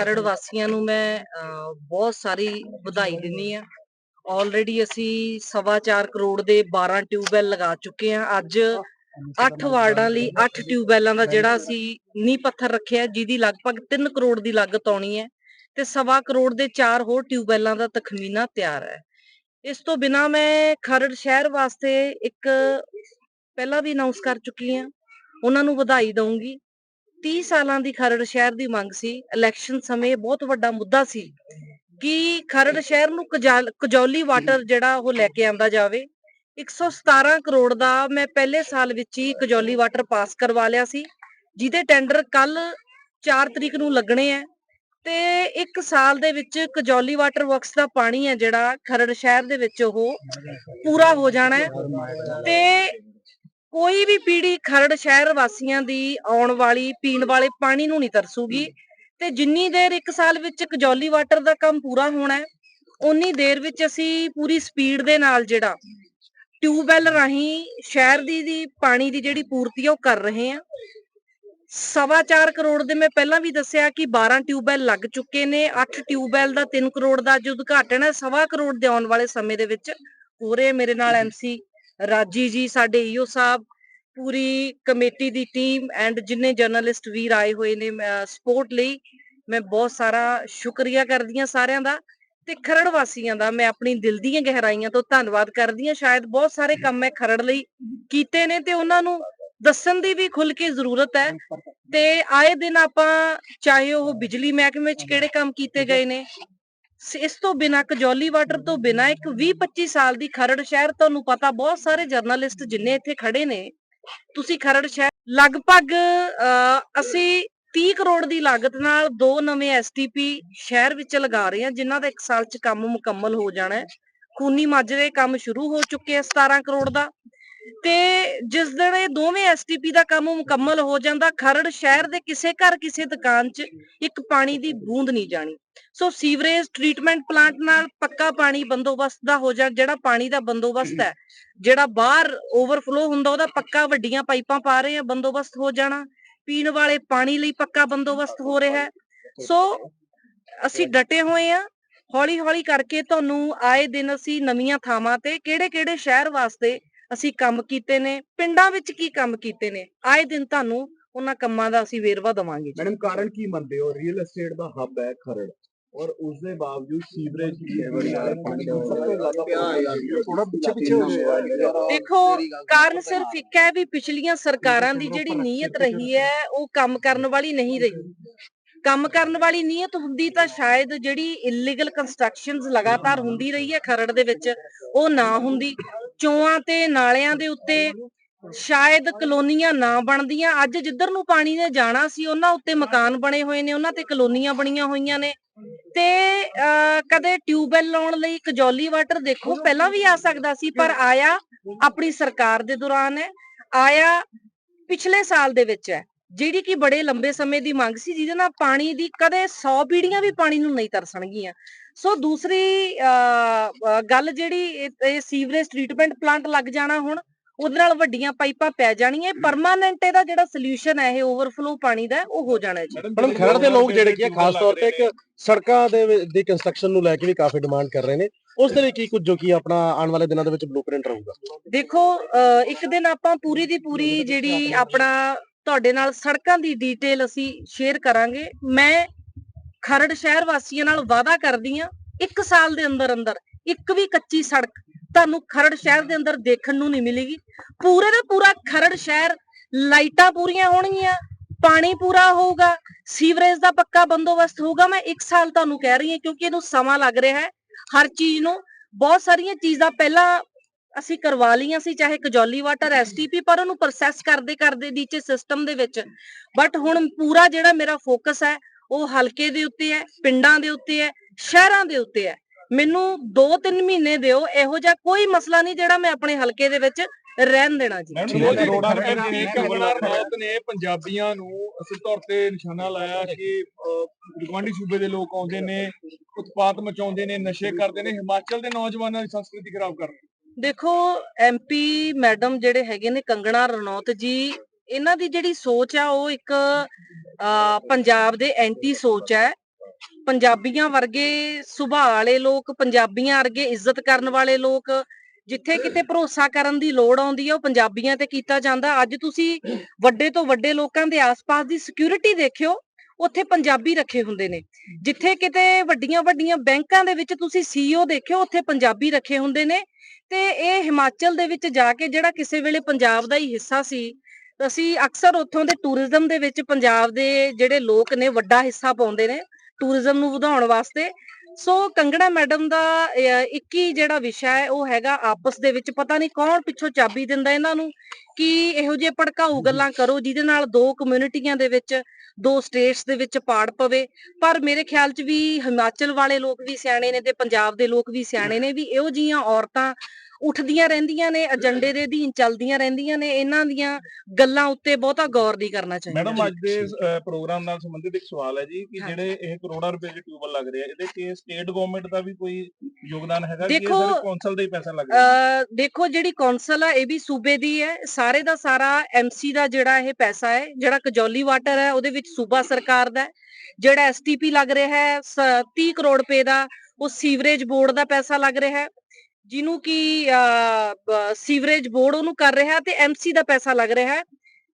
ਖਰੜ ਵਾਸੀਆਂ ਨੂੰ ਮੈਂ ਬਹੁਤ ਸਾਰੀ ਵਧਾਈ ਦਿੰਦੀ ਆ ਆਲਰੇਡੀ ਅਸੀਂ ਸਵਾ ਚਾਰ ਕਰੋੜ ਦੇ 12 ਟਿਊਬਵੈਲ ਲਗਾ ਚੁੱਕੇ ਆ ਅੱਜ 8 ਵਾਰਡਾਂ ਲਈ 8 ਟਿਊਬਵੈਲਾਂ ਦਾ ਜਿਹੜਾ ਅਸੀਂ ਨੀਂਹ ਪੱਥਰ ਰੱਖਿਆ ਜਿਹਦੀ ਲਗਭਗ 3 ਕਰੋੜ ਦੀ ਲਾਗਤ ਆਉਣੀ ਹੈ ਤੇ ਸਵਾ ਕਰੋੜ ਦੇ 4 ਹੋਰ ਟਿਊਬਵੈਲਾਂ ਦਾ ਤਖਮੀਨਾ ਤਿਆਰ ਹੈ। ਇਸ ਤੋਂ ਬਿਨਾ ਮੈਂ ਖਰੜ ਸ਼ਹਿਰ ਵਾਸਤੇ ਇੱਕ ਪਹਿਲਾਂ ਵੀ ਅਨਾਉਂਸ ਕਰ ਚੁੱਕੀ ਆ ਉਹਨਾਂ ਨੂੰ ਵਧਾਈ ਦਊਂਗੀ। 30 ਸਾਲਾਂ ਦੀ ਖਰੜ ਸ਼ਹਿਰ ਦੀ ਮੰਗ ਸੀ। ਇਲੈਕਸ਼ਨ ਸਮੇਂ ਬਹੁਤ ਵੱਡਾ ਮੁੱਦਾ ਸੀ ਕਿ ਖਰੜ ਸ਼ਹਿਰ ਨੂੰ ਕਜੌਲੀ ਵਾਟਰ ਜਿਹੜਾ ਉਹ ਲੈ ਕੇ ਆਂਦਾ ਜਾਵੇ। 117 ਕਰੋੜ ਦਾ ਮੈਂ ਪਹਿਲੇ ਸਾਲ ਵਿੱਚ ਹੀ ਕਜੌਲੀ ਵਾਟਰ ਪਾਸ ਕਰਵਾ ਲਿਆ ਸੀ, ਜਿਹਦੇ ਟੈਂਡਰ ਕੱਲ 4 ਤਰੀਕ ਨੂੰ ਲੱਗਣੇ ਆ ਤੇ ਇੱਕ ਸਾਲ ਦੇ ਵਿੱਚ ਕਜੌਲੀ ਵਾਟਰ ਵਰਕਸ ਦਾ ਪਾਣੀ ਹੈ ਜਿਹੜਾ ਖਰੜ ਸ਼ਹਿਰ ਦੇ ਵਿੱਚ ਉਹ ਪੂਰਾ ਹੋ ਜਾਣਾ ਹੈ ਤੇ ਕੋਈ ਵੀ ਪੀੜੀ ਖਰੜ ਸ਼ਹਿਰ ਵਾਸੀਆਂ ਦੀ ਆਉਣ ਵਾਲੀ ਪੀਣ ਵਾਲੇ ਪਾਣੀ ਨੂੰ ਨਹੀਂ ਤਰਸੂਗੀ ਤੇ ਜਿੰਨੀ ਦੇਰ ਇੱਕ ਸਾਲ ਵਿੱਚ ਕਜੌਲੀ ਵਾਟਰ ਦਾ ਕੰਮ ਪੂਰਾ ਹੋਣਾ ਹੈ ਉਨੀ ਦੇਰ ਵਿੱਚ ਅਸੀਂ ਪੂਰੀ ਸਪੀਡ ਦੇ ਨਾਲ ਜਿਹੜਾ ਟਿਊਬਵੈਲ ਰਾਹੀਂ ਸ਼ਹਿਰ ਦੀ ਦੀ ਪਾਣੀ ਦੀ ਜਿਹੜੀ ਪੂਰਤੀ ਹੈ ਉਹ ਕਰ ਰਹੇ ਹਾਂ। ਸਵਾ ਚਾਰ ਕਰੋੜ ਦੇ ਮੈਂ ਪਹਿਲਾਂ ਵੀ ਦੱਸਿਆ ਕਿ 12 ਟਿਊਬਵੈਲ ਲੱਗ ਚੁੱਕੇ ਨੇ 8 ਟਿਊਬਵੈਲ ਦਾ 3 ਕਰੋੜ ਦਾ ਅੱਜ ਉਦਘਾਟਨ ਹੈ ਸਵਾ ਕਰੋੜ ਦੇ ਆਉਣ ਵਾਲੇ ਸਮੇਂ ਦੇ ਵਿੱਚ। ਪੂਰੇ ਮੇਰੇ ਨਾਲ ਐਮਸੀ ਰਾਜੀ ਜੀ ਸਾਡੇ ਈਓ ਸਾਹਿਬ, ਪੂਰੀ ਕਮੇਟੀ ਦੀ ਟੀਮ ਐਂਡ ਜਿੰਨੇ ਜਰਨਲਿਸਟ ਵੀਰ ਆਏ ਹੋਏ ਨੇ ਸਪੋਰਟ ਲਈ, ਮੈਂ ਬਹੁਤ ਸਾਰਾ ਸ਼ੁਕਰੀਆ ਕਰਦੀ ਹਾਂ ਸਾਰਿਆਂ ਦਾ ਤੇ ਖਰੜ ਵਾਸੀਆਂ ਦਾ, ਮੈਂ ਆਪਣੀ ਦਿਲ ਦੀਆਂ ਗਹਿਰਾਈਆਂ ਤੋਂ ਧੰਨਵਾਦ ਕਰਦੀ ਹਾਂ, ਸ਼ਾਇਦ ਬਹੁਤ ਸਾਰੇ ਕੰਮ ਮੈਂ ਖਰੜ ਲਈ ਕੀਤੇ ਨੇ ਤੇ ਉਹਨਾਂ ਨੂੰ ਦੱਸਣ ਦੀ ਵੀ ਖੁੱਲ ਕੇ ਜ਼ਰੂਰਤ ਹੈ ਤੇ ਆਏ ਦਿਨ ਆਪਾਂ, ਚਾਹੇ ਉਹ ਬਿਜਲੀ ਮਹਿਕਮੇ ਚ ਕਿਹੜੇ ਕੰਮ ਕੀਤੇ ਗਏ ਨੇ ਇਸ ਤੋਂ ਬਿਨਾ ਕਜੌਲੀ ਵਾਟਰ ਤੋਂ ਬਿਨਾ ਇੱਕ 20 25 ਸਾਲ ਦੀ ਖਰੜ ਸ਼ਹਿਰ ਤੁਹਾਨੂੰ ਪਤਾ ਬਹੁਤ ਸਾਰੇ ਜਰਨਲਿਸਟ ਜਿੰਨੇ ਇੱਥੇ ਖੜੇ ਨੇ। ਤੁਸੀਂ ਖਰੜ ਸ਼ਹਿਰ ਲਗਭਗ ਅਹ, ਅਸੀਂ 30 ਕਰੋੜ ਦੀ ਲਾਗਤ ਨਾਲ ਦੋ ਨਵੇਂ ਐਸਟੀਪੀ ਸ਼ਹਿਰ ਵਿੱਚ ਲਗਾ ਰਹੇ ਹਾਂ ਜਿਨ੍ਹਾਂ ਦਾ ਇੱਕ ਸਾਲ ਚ ਕੰਮ ਮੁਕੰਮਲ ਹੋ ਜਾਣਾ ਹੈ। ਖੂਨੀ ਮਾਜਰੇ ਕੰਮ ਸ਼ੁਰੂ ਹੋ ਚੁੱਕੇ ਆ 17 ਕਰੋੜ ਦਾ। ਤੇ ਜਿਸ ਦਿਨ ਇਹ ਦੋਵੇਂ ਐਸਟੀਪੀ ਦਾ ਕੰਮ ਮੁਕੰਮਲ ਹੋ ਜਾਂਦਾ, ਖਰੜ ਸ਼ਹਿਰ ਦੇ ਕਿਸੇ ਘਰ, ਕਿਸੇ ਦੁਕਾਨ 'ਚ ਇੱਕ ਪਾਣੀ ਦੀ ਬੂੰਦ ਨਹੀਂ ਜਾਣੀ। ਸੋ ਸੀਵਰੇਜ ਟ੍ਰੀਟਮੈਂਟ ਪਲਾਂਟ ਨਾਲ ਪੱਕਾ ਪਾਣੀ ਬੰਦੋਬਸਤ ਦਾ ਹੋ ਜਾ ਜਿਹੜਾ ਪਾਣੀ ਦਾ ਬੰਦੋਬਸਤ ਹੈ, ਜਿਹੜਾ ਬਾਹਰ ਓਵਰਫਲੋ ਹੁੰਦਾ, ਉਹਦਾ ਪੱਕਾ ਵੱਡੀਆਂ ਪਾਈਪਾਂ ਪਾ ਰਹੇ ਆ, ਬੰਦੋਬਸਤ ਹੋ ਜਾਣਾ। ਪੀਣ ਵਾਲੇ ਪਾਣੀ ਲਈ ਪੱਕਾ ਬੰਦੋਬਸਤ ਹੋ ਰਿਹਾ ਹੈ। ਸੋ ਅਸੀਂ ਡਟੇ ਹੋਏ ਆ ਹੌਲੀ ਹੌਲੀ ਕਰਕੇ ਤੁਹਾਨੂੰ ਆਏ ਦਿਨ ਅਸੀਂ ਨਵੀਆਂ ਥਾਵਾਂ ਤੇ ਕਿਹੜੇ ਕਿਹੜੇ ਸ਼ਹਿਰ ਵਾਸਤੇ ਅਸੀਂ ਕੰਮ ਕੀਤੇ ਨੇ ਪਿੰਡਾਂ ਵਿੱਚ ਕੀ ਕੰਮ ਕੀਤੇ ਨੇ? ਆਏ ਦਿਨ ਤੁਹਾਨੂੰ ਉਹਨਾਂ ਕੰਮਾਂ ਦਾ ਅਸੀਂ ਵੇਰਵਾ ਦਵਾਂਗੇ ਮੈਡਮ ਕਾਰਨ ਕੀ ਮੰਨਦੇ ਹੋ? ਰੀਅਲ ਏਸਟੇਟ ਦਾ ਹੱਬ ਹੈ ਖਰੜ ਔਰ ਉਸ ਦੇ ਬਾਵਜੂਦ ਸੀਵਰੇਜ ਦੀ ਸੇਵਾ ਨਾਲ ਪਾਣੀ ਦਾ ਸਭ ਤੋਂ ਜ਼ਿਆਦਾ ਥੋੜਾ ਪਿੱਛੇ ਪਿੱਛੇ ਹੋ। ਗਿਆ ਦੇਖੋ ਕਾਰਨ ਸਿਰਫ ਇੱਕ ਹੈ ਵੀ ਪਿਛਲੀਆਂ ਸਰਕਾਰਾਂ ਦੀ ਜਿਹੜੀ ਨੀਅਤ ਰਹੀ ਹੈ ਉਹ ਕੰਮ ਕਰਨ ਵਾਲੀ ਨਹੀਂ ਰਹੀ। ਕੰਮ ਕਰਨ ਵਾਲੀ ਨੀਅਤ ਹੁੰਦੀ ਤਾਂ ਸ਼ਾਇਦ ਜਿਹੜੀ ਇਲੀਗਲ ਕੰਸਟਰਕਸ਼ਨਸ ਲਗਾਤਾਰ ਹੁੰਦੀ ਰਹੀ ਹੈ ਖਰੜ ਦੇ ਵਿੱਚ ਉਹ ਨਾ ਹੁੰਦੀ। ਚੋਆਂ ਤੇ ਨਾਲਿਆਂ ਦੇ ਉੱਤੇ ਸ਼ਾਇਦ ਕਲੋਨੀਆਂ ਨਾ ਬਣਦੀਆਂ। ਅੱਜ ਜਿੱਧਰ ਨੂੰ ਪਾਣੀ ਨੇ ਜਾਣਾ ਸੀ, ਉਹਨਾਂ ਉੱਤੇ ਮਕਾਨ ਬਣੇ ਹੋਏ ਨੇ, ਉਹਨਾਂ ਤੇ ਕਲੋਨੀਆਂ ਬਣੀਆਂ ਹੋਈਆਂ ਨੇ। ਤੇ ਕਦੇ ਟਿਊਬਵੈਲ ਲਾਉਣ ਲਈ ਕਜੌਲੀ ਵਾਟਰ ਦੇਖੋ, ਪਹਿਲਾਂ ਵੀ ਆ ਸਕਦਾ ਸੀ, ਪਰ ਆਇਆ ਆਪਣੀ ਸਰਕਾਰ ਦੇ ਦੌਰਾਨ ਹੈ। ਆਇਆ ਪਿਛਲੇ ਸਾਲ ਦੇ ਵਿੱਚ ਹੈ, ਜਿਹੜੀ ਕਿ ਬੜੇ ਲੰਬੇ ਸਮੇਂ ਦੀ ਮੰਗ ਸੀ, ਜਿਹਦੇ ਨਾਲ ਪਾਣੀ ਦੀ ਕਦੇ 100 ਪੀੜੀਆਂ ਵੀ ਪਾਣੀ ਨੂੰ ਨਹੀਂ ਤਰਸਣਗੀਆਂ। ਸੋ ਦੂਸਰੀ ਗੱਲ ਜਿਹੜੀ ਇਹ- ਸੀਵਰੇਜ ਟ੍ਰੀਟਮੈਂਟ ਪਲਾਂਟ ਲੱਗ ਜਾਣਾ ਹੁਣ ਉਹਦੇ ਨਾਲ ਵੱਡੀਆਂ ਪਾਈਪਾਂ ਪੈ ਜਾਣੀਆਂ ਪਰਮਾਨੈਂਟ ਇਹਦਾ ਜਿਹੜਾ ਸੋਲੂਸ਼ਨ ਹੈ ਇਹ ਓਵਰਫਲੋ ਪਾਣੀ ਦਾ ਉਹ ਹੋ ਜਾਣਾ ਜੀ। ਮੈਡਮ ਖਰੜ ਦੇ ਲੋਕ ਜਿਹੜੇ ਕੀ ਖਾਸ ਤੌਰ ਤੇ ਇੱਕ ਸੜਕਾਂ ਦੇ ਦੀ ਕੰਸਟਰਕਸ਼ਨ ਨੂੰ ਲੈ ਕੇ ਵੀ ਕਾਫੀ ਡਿਮਾਂਡ ਕਰ ਰਹੇ ਨੇ ਉਸ ਦੇ ਲਈ ਕੀ ਕੁਝ ਜੋ ਕੀ ਆਪਣਾ ਆਉਣ ਵਾਲੇ ਦਿਨਾਂ ਦੇ ਵਿੱਚ ਬਲੂਪ੍ਰਿੰਟ ਰਹੂਗਾ? ਦੇਖੋ ਇੱਕ ਦਿਨ ਆਪਾਂ ਪੂਰੀ ਦੀ ਪੂਰੀ ਜਿਹੜੀ ਆਪਣਾ ਤੁਹਾਡੇ ਨਾਲ ਸੜਕਾਂ ਦੀ ਡੀਟੇਲ ਅਸੀਂ ਸ਼ੇਅਰ ਕਰਾਂਗੇ। ਮੈਂ ਖਰੜ ਸ਼ਹਿਰ ਵਾਸੀਆਂ ਨਾਲ ਵਾਅਦਾ ਕਰਦੀ ਆ, ਇੱਕ ਸਾਲ ਦੇ ਅੰਦਰ ਅੰਦਰ, ਇੱਕ ਵੀ ਕੱਚੀ ਸੜਕ ਤੁਹਾਨੂੰ ਖਰੜ ਸ਼ਹਿਰ ਦੇ ਅੰਦਰ ਦੇਖਣ ਨੂੰ ਨਹੀਂ ਮਿਲੇਗੀ। ਪੂਰੇ ਦਾ ਪੂਰਾ ਖਰੜ ਸ਼ਹਿਰ ਲਾਈਟਾਂ ਪੂਰੀਆਂ ਹੋਣਗੀਆਂ, ਪਾਣੀ ਪੂਰਾ ਹੋਊਗਾ, ਸੀਵਰੇਜ ਦਾ ਪੱਕਾ ਬੰਦੋਬਸਤ ਹੋਊਗਾ। ਮੈਂ ਇੱਕ ਸਾਲ ਤੁਹਾਨੂੰ ਕਹਿ ਰਹੀ ਹਾਂ ਕਿਉਂਕਿ ਇਹਨੂੰ ਸਮਾਂ ਲੱਗ ਰਿਹਾ ਹੈ। ਹਰ ਚੀਜ਼ ਨੂੰ ਬਹੁਤ ਸਾਰੀਆਂ ਚੀਜ਼ਾਂ ਪਹਿਲਾਂ ਅਸੀਂ ਕਰਵਾ ਲਈਆਂ ਸੀ, ਚਾਹੇ ਕਜੌਲੀ ਵਾਟਰ ਐਸਟੀਪੀ ਪਰ ਉਹਨੂੰ ਪ੍ਰੋਸੈਸ ਕਰਦੇ ਕਰਦੇ ਨੀਚੇ ਸਿਸਟਮ ਦੇ ਵਿੱਚ। ਬਟ ਹੁਣ ਪੂਰਾ ਜਿਹੜਾ ਮੇਰਾ ਫੋਕਸ ਹੈ ਉਹ ਹਲਕੇ ਦੇ ਉੱਤੇ ਹੈ ਪਿੰਡਾਂ ਦੇ ਉੱਤੇ ਹੈ ਸ਼ਹਿਰਾਂ ਦੇ ਉੱਤੇ ਹੈ। ਮੈਨੂੰ 2-3 ਮਹੀਨੇ ਦਿਓ ਇਹੋ ਜਿਹਾ ਕੋਈ ਮਸਲਾ ਨਹੀਂ ਜਿਹੜਾ ਮੈਂ ਆਪਣੇ ਹਲਕੇ ਦੇ ਵਿੱਚ ਰਹਿਣ ਦੇਣਾ ਜੀ। ਨੇ ਪੰਜਾਬੀਆਂ ਨੂੰ ਅਸਲ ਤੌਰ ਤੇ ਨਿਸ਼ਾਨਾ ਲਾਇਆ ਕਿ ਗਵਾਂਢੀ ਸੂਬੇ ਦੇ ਲੋਕ ਆਉਂਦੇ ਨੇ ਉਤਪਾਤ ਮਚਾਉਂਦੇ ਨੇ ਨਸ਼ੇ ਕਰਦੇ ਨੇ ਹਿਮਾਚਲ ਦੇ ਨੌਜਵਾਨਾਂ ਦੀ ਸੰਸਕ੍ਰਿਤੀ ਖਰਾਬ ਕਰ ਰਹੇ ਦੇਖੋ ਐਮਪੀ ਮੈਡਮ ਜਿਹੜੇ ਹੈਗੇ ਨੇ ਕੰਗਣਾ ਰਣੌਤ ਜੀ ਇਹਨਾਂ ਦੀ ਜਿਹੜੀ ਸੋਚ ਆ, ਉਹ ਇੱਕ ਪੰਜਾਬ ਦੇ ਐਂਟੀ ਸੋਚ ਹੈ। ਪੰਜਾਬੀਆਂ ਵਰਗੇ ਸੁਭਾਅ ਵਾਲੇ ਲੋਕ, ਪੰਜਾਬੀਆਂ ਵਰਗੇ ਇੱਜ਼ਤ ਕਰਨ ਵਾਲੇ ਲੋਕ, ਜਿੱਥੇ ਕਿਤੇ ਭਰੋਸਾ ਕਰਨ ਦੀ ਲੋੜ ਆਉਂਦੀ ਹੈ ਉਹ ਪੰਜਾਬੀਆਂ ਤੇ ਕੀਤਾ ਜਾਂਦਾ। ਅੱਜ ਤੁਸੀਂ ਵੱਡੇ ਤੋਂ ਵੱਡੇ ਲੋਕਾਂ ਦੇ ਆਸ-ਪਾਸ ਦੀ ਸਿਕਿਉਰਿਟੀ ਦੇਖਿਓ, ਉੱਥੇ ਪੰਜਾਬੀ ਰੱਖੇ ਹੁੰਦੇ ਨੇ। ਜਿੱਥੇ ਕਿਤੇ ਵੱਡੀਆਂ ਵੱਡੀਆਂ ਬੈਂਕਾਂ ਦੇ ਵਿੱਚ ਤੁਸੀਂ ਸੀਈਓ ਦੇਖਿਓ, ਉੱਥੇ ਪੰਜਾਬੀ ਰੱਖੇ ਹੁੰਦੇ ਨੇ। ਤੇ ਇਹ ਹਿਮਾਚਲ ਦੇ ਵਿੱਚ ਜਾ ਕੇ ਜਿਹੜਾ ਕਿਸੇ ਵੇਲੇ ਪੰਜਾਬ ਦਾ ਹੀ ਹਿੱਸਾ ਸੀ ਅਸੀਂ ਅਕਸਰ ਉੱਥੋਂ ਦੇ ਟੂਰਿਜ਼ਮ ਦੇ ਵਿੱਚ ਪੰਜਾਬ ਦੇ ਜਿਹੜੇ ਲੋਕ ਨੇ ਵੱਡਾ ਹਿੱਸਾ ਪਾਉਂਦੇ ਨੇ ਟੂਰਿਜ਼ਮ ਨੂੰ ਵਧਾਉਣ ਵਾਸਤੇ। ਸੋ ਕੰਗੜਾ ਮੈਡਮ ਦਾ ਅਹ, ਇੱਕ ਹੀ ਜਿਹੜਾ ਵਿਸ਼ਾ ਹੈ ਉਹ ਹੈਗਾ ਆਪਸ ਦੇ ਵਿੱਚ। ਪਤਾ ਨਹੀਂ ਕੌਣ ਪਿੱਛੋਂ ਚਾਬੀ ਦਿੰਦਾ ਇਹਨਾਂ ਨੂੰ ਕਿ ਇਹੋ ਜਿਹੇ ਭੜਕਾਊ ਗੱਲਾਂ ਕਰੋ ਜਿਹਦੇ ਨਾਲ ਦੋ ਕਮਿਊਨਿਟੀਆਂ ਦੇ ਵਿੱਚ ਦੋ ਸਟੇਟਸ ਦੇ ਵਿੱਚ ਪਾੜ ਪਵੇ। ਪਰ ਮੇਰੇ ਖਿਆਲ 'ਚ ਵੀ ਹਿਮਾਚਲ ਵਾਲੇ ਲੋਕ ਵੀ ਸਿਆਣੇ ਨੇ ਤੇ ਪੰਜਾਬ ਦੇ ਲੋਕ ਵੀ ਸਿਆਣੇ ਨੇ ਵੀ ਇਹੋ ਜੀਆਂ ਔਰਤਾਂ ਉੱਠਦੀਆਂ ਰਹਿੰਦੀਆਂ ਨੇ ਏਜੰਡੇ ਦੇ ਅਧੀਨ ਚੱਲਦੀਆਂ ਰਹਿੰਦੀਆਂ ਨੇ ਇਹਨਾਂ ਦੀਆਂ ਗੱਲਾਂ ਉੱਤੇ ਬਹੁਤਾ ਗੌਰ ਨਹੀਂ ਕਰਨਾ ਚਾਹੀਦਾ। ਮੈਡਮ ਅੱਜ ਦੇ ਪ੍ਰੋਗਰਾਮ ਨਾਲ ਸੰਬੰਧਿਤ ਇੱਕ ਸਵਾਲ ਹੈ ਜੀ ਕਿ। ਜਿਹੜੇ ਇਹ ਕਰੋੜਾਂ ਰੁਪਏ ਦੇ ਟਿਊਬਲ ਲੱਗ ਰਹੇ ਆ ਇਹਦੇ ਚ ਸਟੇਟ ਗਵਰਨਮੈਂਟ ਦਾ ਵੀ ਕੋਈ ਯੋਗਦਾਨ ਹੈਗਾ ਕਿ ਸਿਰਫ ਕੌਂਸਲ ਦਾ ਹੀ ਪੈਸਾ ਲੱਗ ਰਿਹਾ ਦੇਖੋ ਜਿਹੜੀ ਕੌਂਸਲ ਆ ਇਹ ਵੀ ਸੂਬੇ ਦੀ ਹੈ ਸਾਰੇ ਦਾ ਸਾਰਾ ਐਮਸੀ ਦਾ ਜਿਹੜਾ ਇਹ ਪੈਸਾ ਹੈ ਜਿਹੜਾ ਕਜੌਲੀ ਵਾਟਰ ਹੈ ਉਹਦੇ ਵਿੱਚ ਸੂਬਾ ਸਰਕਾਰ ਦਾ ਹੈ। ਜਿਹੜਾ ਐਸਟੀਪੀ ਲੱਗ ਰਿਹਾ ਹੈ ਸ- 30 ਕਰੋੜ ਰੁਪਏ ਦਾ ਉਹ ਸੀਵਰੇਜ ਬੋਰਡ ਦਾ ਪੈਸਾ ਲੱਗ ਰਿਹਾ ਹੈ। ਜਿਹਨੂੰ ਕਿ ਸੀਵਰੇਜ ਬੋਰਡ ਉਹਨੂੰ ਕਰ ਰਿਹਾ ਤੇ ਐਮਸੀ ਦਾ ਪੈਸਾ ਲੱਗ ਰਿਹਾ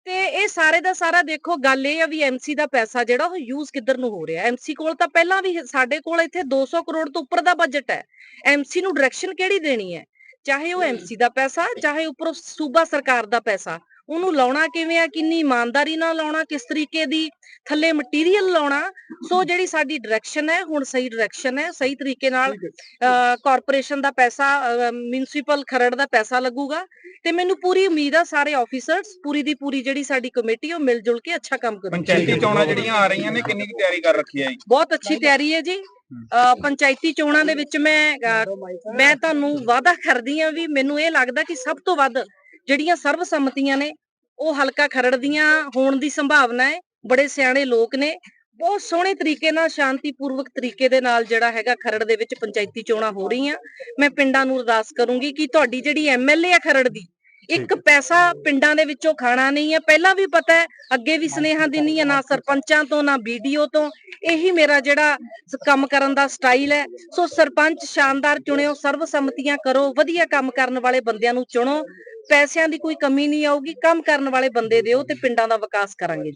ਤੇ ਇਹ ਸਾਰੇ ਦਾ ਸਾਰਾ ਦੇਖੋ ਗੱਲ ਇਹ ਆ ਵੀ ਐਮਸੀ ਦਾ ਪੈਸਾ ਜਿਹੜਾ ਉਹ ਯੂਜ਼ ਕਿੱਧਰ ਨੂੰ ਹੋ ਰਿਹਾ ਐਮਸੀ ਕੋਲ ਤਾਂ ਪਹਿਲਾਂ ਵੀ ਸਾਡੇ ਕੋਲ ਇੱਥੇ 200 ਕਰੋੜ ਤੋਂ ਉੱਪਰ ਦਾ ਬਜਟ ਹੈ। ਐਮਸੀ ਨੂੰ ਡਾਇਰੈਕਸ਼ਨ ਕਿਹੜੀ ਦੇਣੀ ਹੈ? ਚਾਹੇ ਉਹ ਐਮਸੀ ਦਾ ਪੈਸਾ ਚਾਹੇ ਉੱਪਰੋਂ ਸੂਬਾ ਸਰਕਾਰ ਦਾ ਪੈਸਾ। ਉਹਨੂੰ ਲਾਉਣਾ ਕਿਵੇਂ ਆ ਕਿੰਨੀ ਇਮਾਨਦਾਰੀ ਨਾਲ ਲਾਉਣਾ ਕਿਸ ਤਰੀਕੇ ਦੀ ਥੱਲੇ ਮਟੀਰੀਅਲ ਲਾਉਣਾ ਸੋ ਜਿਹੜੀ ਸਾਡੀ ਡਾਇਰੈਕਸ਼ਨ ਹੈ ਹੁਣ ਸਹੀ ਡਾਇਰੈਕਸ਼ਨ ਹੈ ਸਹੀ ਤਰੀਕੇ ਨਾਲ ਕਾਰਪੋਰੇਸ਼ਨ ਦਾ ਪੈਸਾ ਮਿਊਨਿਸਪਲ ਖਰੜ ਦਾ ਪੈਸਾ ਲੱਗੂਗਾ ਤੇ ਮੈਨੂੰ ਪੂਰੀ ਉਮੀਦ ਆ ਸਾਰੇ ਆਫੀਸਰਸ ਪੂਰੀ ਦੀ ਪੂਰੀ ਜਿਹੜੀ ਸਾਡੀ ਕਮੇਟੀ ਉਹ ਮਿਲ ਜੁਲ ਕੇ ਅੱਛਾ ਕੰਮ ਕਰੂਗੀ। ਪੰਚਾਇਤੀ ਚੋਣਾਂ ਜਿਹੜੀਆਂ ਆ ਰਹੀਆਂ ਨੇ ਕਿੰਨੀ ਕੁ ਤਿਆਰੀ ਕਰ ਰੱਖੀ ਹੈ ਜੀ? ਬਹੁਤ ਅੱਛੀ ਤਿਆਰੀ ਹੈ ਜੀ। ਪੰਚਾਇਤੀ ਚੋਣਾਂ ਦੇ ਵਿੱਚ ਮੈਂ ਮੈਂ ਤੁਹਾਨੂੰ ਵਾਅਦਾ ਕਰਦੀ ਹਾਂ ਵੀ ਮੈਨੂੰ ਇਹ ਲੱਗਦਾ ਕਿ ਸਭ ਤੋਂ ਵੱਧ ਜਿਹੜੀਆਂ ਸਰਬਸੰਮਤੀਆਂ ਨੇ ਉਹ ਹਲਕਾ ਖਰੜ ਦੀਆਂ ਹੋਣ ਦੀ ਸੰਭਾਵਨਾ ਹੈ ਬੜੇ ਸਿਆਣੇ ਲੋਕ ਨੇ। ਬਹੁਤ ਸੋਹਣੇ ਤਰੀਕੇ ਨਾਲ ਸ਼ਾਂਤੀਪੂਰਵਕ ਤਰੀਕੇ ਦੇ ਨਾਲ ਜਿਹੜਾ ਹੈਗਾ ਖਰੜ ਦੇ ਵਿੱਚ ਪੰਚਾਇਤੀ ਚੋਣਾਂ ਹੋ ਰਹੀਆਂ। ਮੈਂ ਪਿੰਡਾਂ ਨੂੰ ਅਰਦਾਸ ਕਰੂੰਗੀ ਕਿ ਤੁਹਾਡੀ ਜਿਹੜੀ ਐਮਐਲਏ ਆ ਖਰੜ ਦੀ ਇੱਕ ਪੈਸਾ ਪਿੰਡਾਂ ਦੇ ਵਿੱਚੋਂ ਖਾਣਾ ਨਹੀਂ ਹੈ। ਪਹਿਲਾਂ ਵੀ ਪਤਾ ਹੈ ਅੱਗੇ ਵੀ ਸੁਨੇਹਾ ਦਿੰਨੀ ਆ ਨਾ ਸਰਪੰਚਾਂ ਤੋਂ ਨਾ ਵੀਡੀਓ ਤੋਂ। ਇਹੀ ਮੇਰਾ ਜਿਹੜਾ ਕੰਮ ਕਰਨ ਦਾ ਸਟਾਈਲ ਹੈ। ਸੋ ਸਰਪੰਚ ਸ਼ਾਨਦਾਰ ਚੁਣਿਓ ਸਰਬਸੰਮਤੀਆਂ ਕਰੋ ਵਧੀਆ ਕੰਮ ਕਰਨ ਵਾਲੇ ਬੰਦਿਆਂ ਨੂੰ ਚੁਣੋ। ਪੈਸਿਆਂ ਦੀ ਕੋਈ ਕਮੀ ਨਹੀਂ ਆਊਗੀ, ਕੰਮ ਕਰਨ ਵਾਲੇ ਬੰਦੇ ਦਿਓ ਤੇ ਪਿੰਡਾਂ ਦਾ ਵਿਕਾਸ ਕਰਾਂਗੇ।